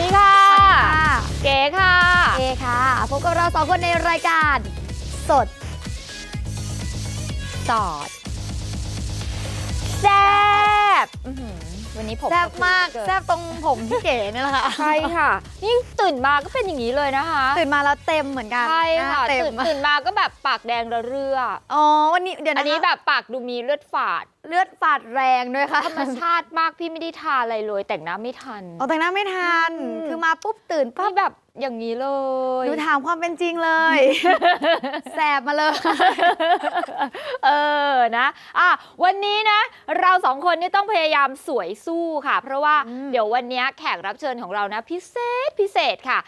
ดีค่ะเก๋ค่ะเอค่ะ พบกับเราสองคนในรายการ สด สอดแซ่บวันนี้ผมแซ่บมากแซ่บตรงผมพี่เก๋นี่แหละค่ะใช่ค่ะ นี่ตื่นมาก็เป็นอย่างนี้เลยนะคะตื่นมาแล้วเต็มเหมือนกันใช่ค่ะตื่นตื่นมาก็แบบปากแดงระเรื่ออ๋อวันนี้เดี๋ยวนะอันนี้แบบปากดูมีเลือดฝาดเลือดฝาดแรงด้วยค่ะ ธรรมชาติมากพี่ไม่ได้ทาอะไรเลย แต่งหน้าไม่ทัน เอาแต่งหน้าไม่ทัน อืม คือมาปุ๊บตื่นปั๊นี่บแบบอย่างนี้เลยดูถามความเป็นจริงเลย แสบมาเลย เออนะอะวันนี้นะ เราสองคนนี่ต้องพยายามสวยสู้ค่ะ เพราะว่าอืม เดี๋ยววันนี้แขกรับเชิญของเรานะพิเศษพิเศษค่ะ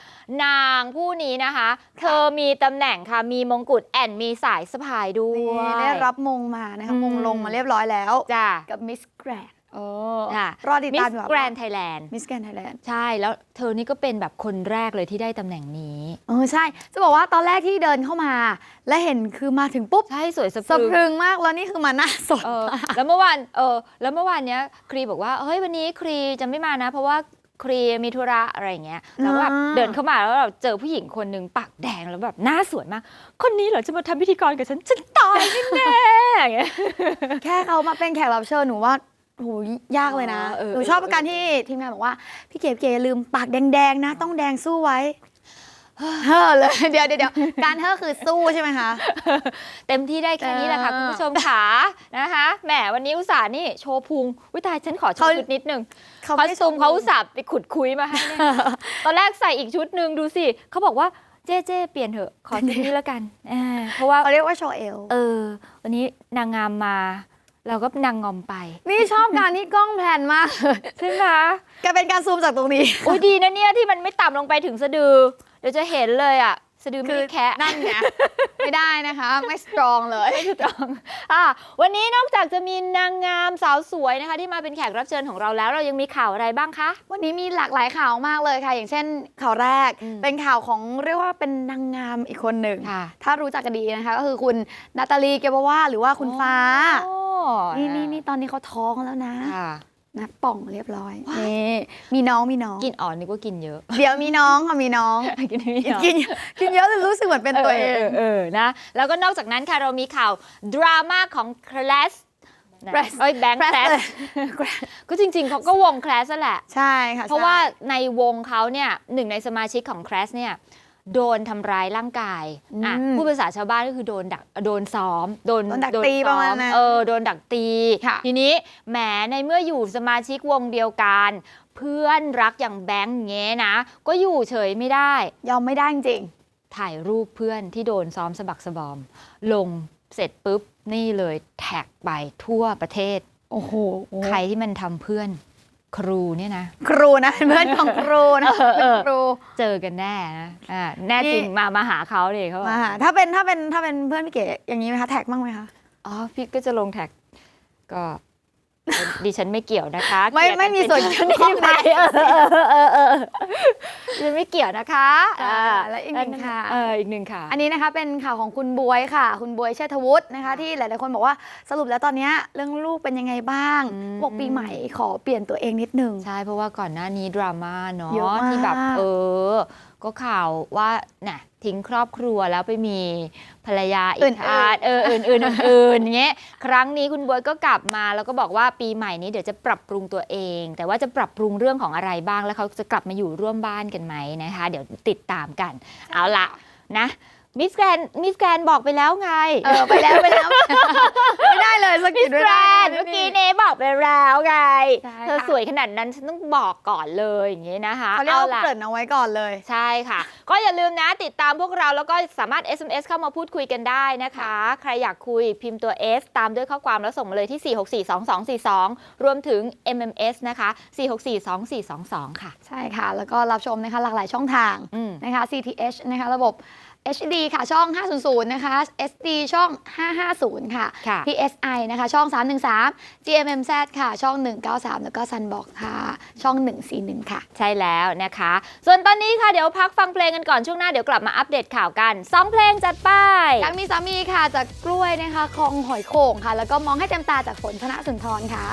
นางผู้นี้นะคะ เธอมีตำแหน่งค่ะมีมงกุฎแอนมีสายสะพายด้วย นี่ได้รับมงมานะคะอืม มงลงมาเรียบร้อยแล้วจ้ากับมิสแกรนโอ้ค่ะรอติดมิตามสอยู่แกรนไทยแลนด์มิสแกรนไทยแลนด์ใช่แล้วเธอนี่ก็เป็นแบบคนแรกเลยที่ได้ตำแหน่งนี้ เออใช่ จะบอกว่าตอนแรกที่เดินเข้ามา และเห็นคือมาถึงปุ๊บใช่สวยสะพสะรึพงรึงมากแล้วนี่คือมาหน้าสด เออมากแล้วเมื่อวานเออแล้วเมื่อวานเนี้ยครีบอกว่าเฮ้ยวันนี้ครีจะไม่มานะ เพราะว่า ครีมีธุระอะไรอย่างเงี้ยแล้วแบบอ่าเดินเข้ามาแล้วเราเจอผู้หญิงคนหนึ่งปากแดงแล้วแบบหน้าสวยมาก คนนี้เหรอจะมาทำพิธีกรกับฉันฉันตายแน่ๆอย่างเงี้ยแค่เขามาเป็นแขกรับเชิญหนูว่าโหยากเลยนะอ๋อเออหนูชอบการที่ทีมงานบอกว่า พี่เก๋พี่เก๋อย่าลืมปากแดงๆนะ ต้องแดงสู้ไว้ เฮ้อเลยเดี๋ยวเดี๋ยวเดี๋ยวการเฮ้อคือสู้ใช่ไหมคะ เต็มที่ได้แค่นี้แหละค่ะเออคุณผู้ชมขานะคะแหมวันนี้อุตส่าห์นี่โชว์พุงวิตายฉันขอโชเขาว์ชุดนิดนึงเขาคอสไม่ตูมชเขาอุตส่าห์ไปขุดคุยมาให้เนี่ยตอนแรกใส่อีกชุดหนึ่งดูสิเขาบอกว่าเจ๊เจ๊เปลี่ยนเถอะ ขอชุดนี้แล้วกันอ่าเพราะว่าเขาเรียกว่าโชว์เอลเออ วันนี้นางงามมาเราก็นางงอมไป นี่ชอบการที่กล้องแพลนมากใช่ไหมแกเป็นการซูมจากตรงนี้โอ้ยดีนะเนี่ยที่มันไม่ต่ำลงไปถึงสะดือ เดี๋ยวจะเห็นเลยอะสะดือไม่ได้แคะนั่นไงไม่ได้นะคะ ไม่สตรองเลยไม่ถูกต้องอะวันนี้นอกจากจะมีนางงามสาวสวยนะคะ ที่มาเป็นแขกรับเชิญของเราแล้ว เรายังมีข่าวอะไรบ้างคะ วันนี้มีหลากหลายข่าวมากเลยค่ะ อย่างเช่น ข่าวแรกอืมเป็นข่าวของเรียกว่าเป็นนางงามอีกคนหนึ่งค่ะถ้ารู้จักกันดีนะคะ ก็คือคุณนาตาลีเกบว่าหรือว่าคุณฟ้าโอ้นี่นี่นี่ตอนนี้เขาท้องแล้วนะค่ะ นะป่องเรียบร้อยว้ายนี่มีน้องมีน้อง กินอ่อนนึกว่ากินเยอะ เดี๋ยวมีน้องค่ะมีน้อง กินไม่เยอะกินกินเยอะเลยรู้สึกเหมือนเป็นตัวเองเออนะ แล้วก็นอกจากนั้นค่ะเรามีข่าวดราม่าของคลาส Class เอ้ยแบงค์ Class คลาสเลยก็จริงๆเขาก็วงคลาสนั่นแหละ ใช่ค่ะ เพราะว่าใช่ในวงเขาเนี่ยหนึ่งในสมาชิกของคลาสเนี่ย โดนทำร้ายร่างกายอะอืมผู้ภาษาชาวบ้านก็คือโดนดักโดนซ้อม โดนโดนดักซ้อตีประมาณนั้นเออโดนดักตี ค่ะทีนี้แหมในเมื่ออยู่สมาชิกวงเดียวกัน เพื่อนรักอย่างแบงค์เงี้ยนะ ก็อยู่เฉยไม่ได้ ยอมไม่ได้จริง ถ่ายรูปเพื่อนที่โดนซ้อมสะบักสะบอม ลงเสร็จปุ๊บ นี่เลยแท็กไปทั่วประเทศ โอ้โห ใครที่มันทำเพื่อน ครูเนี่ยนะ ครูนะเป็นเพื่อนของครูนะเออเออเป็นครูเจอกันแน่นะอ่าแน่จริงนี่มามาหาเขาเลยเขาบอกมาหาถ้าเป็นถ้าเป็นถ้าเป็นเพื่อนพี่เก๋อย่างนี้ไหมคะแท็กบ้างไหมคะ อ๋อพี่ก็จะลงแท็กก็ ดิฉันไม่เกี่ยวนะคะไม่เกลียดกัไม่มีส่วนเป็เกี่ยวข้องไปในเออเออเออเออดิฉันไม่เกี่ยวนะคะอ่าาและอีกหนึ่งค่ะเอออีกหนึ่งค่ะ อันนี้นะคะเป็นข่าวของคุณบวยค่ะ คุณบวยเชษฐวุฒินะคะ ที่หลายๆคนบอกว่าสรุปแล้วตอนเนี้ยเรื่องลูกเป็นยังไงบ้างอืมบอกปีใหม่ขอเปลี่ยนตัวเองนิดนึงใช่เพราะว่าก่อนหน้านี้ดราม่าเนาะเยอะมากที่แบบเออ ก็ข่าวว่าน่ะทิ้งครอบครัวแล้วไปมีภรรยาอีกอาเอออื่นอื่นๆอื่นๆเงี้ยครั้งนี้คุณบวยก็กลับมาแล้วก็บอกว่าปีใหม่นี้เดี๋ยวจะปรับปรุงตัวเอง แต่ว่าจะปรับปรุงเรื่องของอะไรบ้างแล้วเขาจะกลับมาอยู่ร่วมบ้านกันไหมนะคะ เดี๋ยวติดตามกัน เอาละนะ มิสแกรนมิสแกรนบอกไปแล้วไง เออไปแล้วไปแล้ว ไม่ได้เลยสมิกิดสไม่แกรได้นเมื่อกี้เนบอกไปแล้วไง ใช่เธอค่ะสวยขนาดนั้นฉันต้องบอกก่อนเลยอย่างนี้นะคะเขาเรียกว่าล่ะ เกริ่นเอาไว้ก่อนเลย ใช่ค่ะ ก็อย่าลืมนะติดตามพวกเราแล้วก็สามารถ SMS เข้ามาพูดคุยกันได้นะคะ ใครอยากคุยพิมพ์ตัว S ตามด้วยข้อความแล้วส่งมาเลยที่ 4642242 รวมถึง MMS นะคะ 4642422 ค่ะ ใช่ค่ะ แล้วก็รับชมนะคะหลากหลายช่องทางอืม นะคะ CTH นะคะระบบ HD ค่ะ ช่อง 500 นะคะ SD ช่อง 550 ค่ะ ค่ะ PSI นะคะ ช่อง 313 GMMZ ค่ะ ช่อง 193 แล้วก็ Sunbox ค่ะ ช่อง 141 ค่ะ ใช่แล้วนะคะ ส่วนตอนนี้ค่ะ เดี๋ยวพักฟังเพลงกันก่อนช่วงหน้าเดี๋ยวกลับมาอัปเดตข่าวกันสองเพลงจัดไป อยากมีสามีค่ะ จากกล้วยนะคะคลองหอยโข่งค่ะ แล้วก็มองให้เต็มตาจากฝนธนสุนทรค่ะ